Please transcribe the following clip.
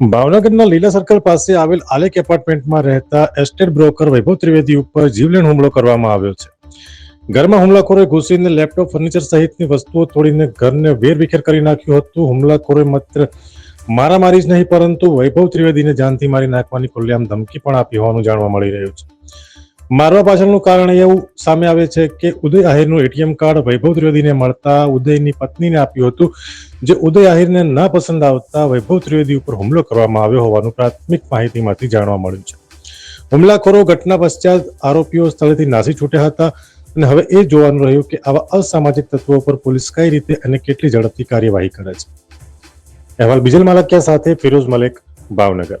ભાવનગરના લીલા સર્કલ પાસે આવેલ આલેક એપાર્ટમેન્ટમાં રહેતા એસ્ટેટ બ્રોકર વૈભવ ત્રિવેદી ઉપર જીવલેણ હુમલો કરવામાં આવ્યો છે. ઘરમાં હુમલાખોરે ઘૂસીને લેપટોપ, ફર્નિચર સહિતની વસ્તુઓ તોડીને ઘરને વેરવિખેર કરી નાખ્યું હતું. હુમલાખોરે માત્ર મારામારી જ નહીં, પરંતુ વૈભવ ત્રિવેદીને જાનથી મારી નાખવાની ખુલ્લેઆમ ધમકી પણ આપી હોવાનું જાણવા મળી રહ્યું છે. મારવા પાછળનું કારણ એવું સામે આવે છે કે ઉદય આહિરનું એટીએમ કાર્ડ વૈભવ ત્રિવેદીને મળતા ઉદયની પત્નીને આપ્યું હતું. જે ઉદય આહિરને ના પસંદ આવતા વૈભવ ત્રિવેદી ઉપર હુમલો કરવામાં આવ્યો હોવાનું પ્રાથમિક માહિતીમાંથી જાણવા મળ્યું છે. હુમલાખોરો ઘટના પશ્ચાત આરોપીઓ સ્થળેથી નાસી છૂટ્યા હતા અને હવે એ જોવાનું રહ્યું કે આવા અસામાજિક તત્વો પર પોલીસ કઈ રીતે અને કેટલી ઝડપથી કાર્યવાહી કરે છે. અહેવાલ બીજલ માલકિયા સાથે ફિરોઝ મલેક, ભાવનગર.